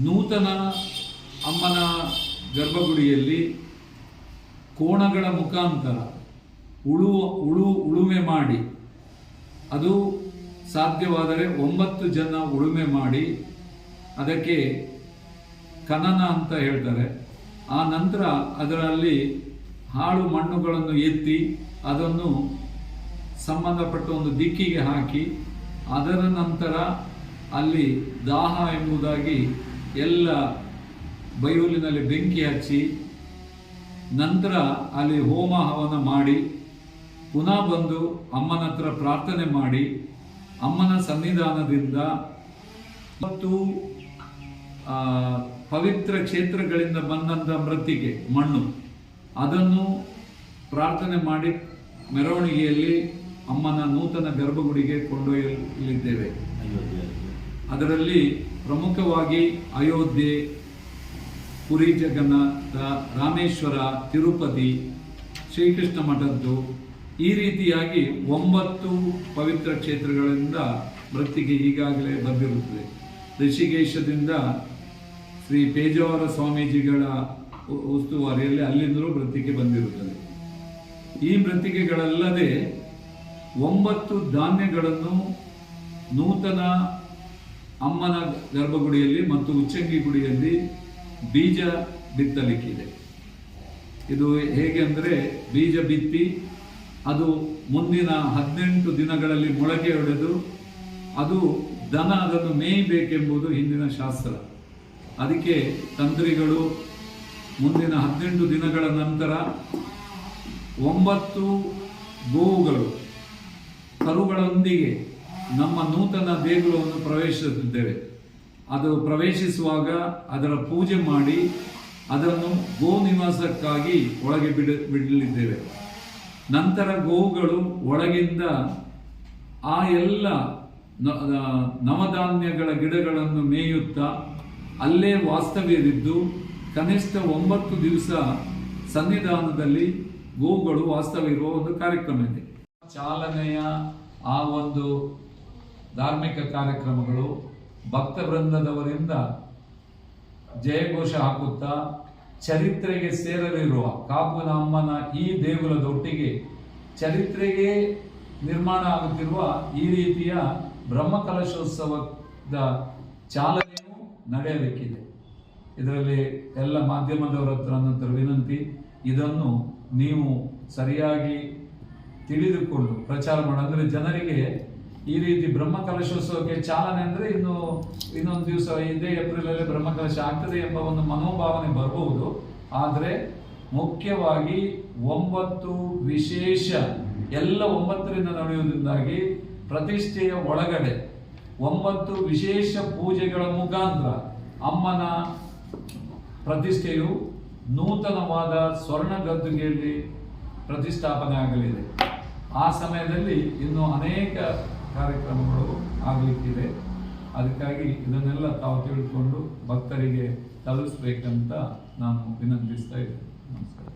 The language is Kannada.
ನೂತನ ಅಮ್ಮನ ಗರ್ಭಗುಡಿಯಲ್ಲಿ ಕೋಣಗಳ ಮುಖಾಂತರ ಉಳು ಉಳು, ಉಳುಮೆ ಮಾಡಿ, ಅದು ಸಾಧ್ಯವಾದರೆ ಒಂಬತ್ತು ಜನ ಉಳುಮೆ ಮಾಡಿ, ಅದಕ್ಕೆ ಕನನ ಅಂತ ಹೇಳ್ತಾರೆ. ಆ ನಂತರ ಅದರಲ್ಲಿ ಹಾಳು ಮಣ್ಣುಗಳನ್ನು ಎತ್ತಿ ಅದನ್ನು ಸಂಬಂಧಪಟ್ಟ ಒಂದು ದಿಕ್ಕಿಗೆ ಹಾಕಿ, ಅದರ ನಂತರ ಅಲ್ಲಿ ದಾಹ ಎಂಬುದಾಗಿ ಎಲ್ಲ ಬಯೋಲಿನಲ್ಲಿ ಬೆಂಕಿ ಹಚ್ಚಿ ನಂತರ ಅಲ್ಲಿ ಹೋಮ ಹವನ ಮಾಡಿ, ಪುನಃ ಬಂದು ಅಮ್ಮನ ಹತ್ರ ಪ್ರಾರ್ಥನೆ ಮಾಡಿ, ಅಮ್ಮನ ಸನ್ನಿಧಾನದಿಂದ ಮತ್ತು ಪವಿತ್ರ ಕ್ಷೇತ್ರಗಳಿಂದ ಬಂದಂಥ ಮೃತ್ತಿಗೆ ಮಣ್ಣು. ಅದನ್ನು ಪ್ರಾರ್ಥನೆ ಮಾಡಿ ಮೆರವಣಿಗೆಯಲ್ಲಿ ಅಮ್ಮನ ನೂತನ ಗರ್ಭಗುಡಿಗೆ ಕೊಂಡೊಯ್ಯಲಿದ್ದೇವೆ. ಅದರಲ್ಲಿ ಪ್ರಮುಖವಾಗಿ ಅಯೋಧ್ಯೆ, ಪುರಿ ಜಗನ್ನಾಥ, ರಾಮೇಶ್ವರ, ತಿರುಪತಿ, ಶ್ರೀಕೃಷ್ಣ ಮಠದ್ದು ಈ ರೀತಿಯಾಗಿ ಒಂಬತ್ತು ಪವಿತ್ರ ಕ್ಷೇತ್ರಗಳಿಂದ ವೃತ್ತಿಗೆ ಈಗಾಗಲೇ ಬಂದಿರುತ್ತದೆ. ಋಷಿಕೇಶದಿಂದ ಶ್ರೀ ಪೇಜಾವರ ಸ್ವಾಮೀಜಿಗಳ ಉಸ್ತುವಾರಿಯಲ್ಲಿ ಅಲ್ಲಿಂದಲೂ ವೃತ್ತಿಗೆ ಬಂದಿರುತ್ತದೆ. ಈ ಮೃತ್ತಿಗೆಗಳಲ್ಲದೆ ಒಂಬತ್ತು ಧಾನ್ಯಗಳನ್ನು ನೂತನ ಅಮ್ಮನ ಗರ್ಭಗುಡಿಯಲ್ಲಿ ಮತ್ತು ಉಚ್ಚಂಗಿ ಗುಡಿಯಲ್ಲಿ ಬೀಜ ಬಿತ್ತಲಿಕ್ಕಿದೆ. ಇದು ಹೇಗೆ ಅಂದರೆ ಬೀಜ ಬಿತ್ತಿ ಅದು ಮುಂದಿನ ಹದಿನೆಂಟು ದಿನಗಳಲ್ಲಿ ಮೊಳಕೆ ಹೊಡೆದು ಅದು ದನ ಅದನ್ನು ಮೇಯಬೇಕೆಂಬುದು ಹಿಂದಿನ ಶಾಸ್ತ್ರ. ಅದಕ್ಕೆ ತಂತ್ರಿಗಳು ಮುಂದಿನ ಹದಿನೆಂಟು ದಿನಗಳ ನಂತರ ಒಂಬತ್ತು ಗೋವುಗಳು ಕರುಗಳೊಂದಿಗೆ ನಮ್ಮ ನೂತನ ದೇಗುಲವನ್ನು ಪ್ರವೇಶಿಸುತ್ತಿದ್ದೇವೆ. ಅದು ಪ್ರವೇಶಿಸುವಾಗ ಅದರ ಪೂಜೆ ಮಾಡಿ ಅದನ್ನು ಗೋ ನಿವಾಸಕ್ಕಾಗಿ ಒಳಗೆ ಬಿಡ, ಬಿಡಲಿದ್ದೇವೆ. ನಂತರ ಗೋವುಗಳು ಒಳಗಿಂದ ಆ ಎಲ್ಲ ನವಧಾನ್ಯಗಳ ಗಿಡಗಳನ್ನು ಮೇಯುತ್ತಾ ಅಲ್ಲೇ ವಾಸ್ತವ್ಯದಿದ್ದು ಕನಿಷ್ಠ ಒಂಬತ್ತು ದಿವಸ ಸನ್ನಿಧಾನದಲ್ಲಿ ಗೋವುಗಳು ವಾಸ್ತವ್ಯ ಇರುವ ಒಂದು ಕಾರ್ಯಕ್ರಮ ಇದೆ. ಚಾಲನೆಯ ಆ ಒಂದು ಧಾರ್ಮಿಕ ಕಾರ್ಯಕ್ರಮಗಳು ಭಕ್ತ ವೃಂದದವರಿಂದ ಜಯಘೋಷ ಹಾಕುತ್ತಾ ಚರಿತ್ರೆಗೆ ಸೇರಲಿರುವ ಕಾಪುನ ಅಮ್ಮನ ಈ ದೇಗುಲದೊಟ್ಟಿಗೆ ಚರಿತ್ರೆಗೆ ನಿರ್ಮಾಣ ಆಗುತ್ತಿರುವ ಈ ರೀತಿಯ ಬ್ರಹ್ಮಕಲಶೋತ್ಸವದ ಚಾಲನೆಯೂ ನಡೆಯಬೇಕಿದೆ. ಇದರಲ್ಲಿ ಎಲ್ಲ ಮಾಧ್ಯಮದವರ ಹತ್ರ ನಂತರ ವಿನಂತಿ, ಇದನ್ನು ನೀವು ಸರಿಯಾಗಿ ತಿಳಿದುಕೊಂಡು ಪ್ರಚಾರ ಮಾಡಿ ಅಂದರೆ ಜನರಿಗೆ ಈ ರೀತಿ ಬ್ರಹ್ಮಕಲಶೋತ್ಸವಕ್ಕೆ ಚಾಲನೆ ಅಂದ್ರೆ ಇನ್ನು ಇನ್ನೊಂದು ದಿವಸ ಇದೇ ಏಪ್ರಿಲ್ ಅಲ್ಲಿ ಬ್ರಹ್ಮಕಲಶ ಆಗ್ತದೆ ಎಂಬ ಒಂದು ಮನೋಭಾವನೆ ಬರಬಹುದು. ಆದರೆ ಮುಖ್ಯವಾಗಿ ಒಂಬತ್ತು ವಿಶೇಷ, ಎಲ್ಲ ಒಂಬತ್ತರಿಂದ ನಡೆಯುವುದರಿಂದಾಗಿ ಪ್ರತಿಷ್ಠೆಯ ಒಳಗಡೆ ಒಂಬತ್ತು ವಿಶೇಷ ಪೂಜೆಗಳ ಮುಖಾಂತರ ಅಮ್ಮನ ಪ್ರತಿಷ್ಠೆಯು ನೂತನವಾದ ಸ್ವರ್ಣ ಗದ್ದುಗೆಯಲ್ಲಿ ಪ್ರತಿಷ್ಠಾಪನೆ ಆಗಲಿದೆ. ಆ ಸಮಯದಲ್ಲಿ ಇನ್ನು ಅನೇಕ ಕಾರ್ಯಕ್ರಮಗಳು ಆಗಲಿಕ್ಕಿದೆ. ಅದಕ್ಕಾಗಿ ಇದನ್ನೆಲ್ಲ ತಾವು ತಿಳ್ಕೊಂಡು ಭಕ್ತರಿಗೆ ತಲುಪಿಸ್ಬೇಕಂತ ನಾನು ವಿನಂತಿಸ್ತಾ ಇದ್ದೇನೆ. ನಮಸ್ಕಾರ.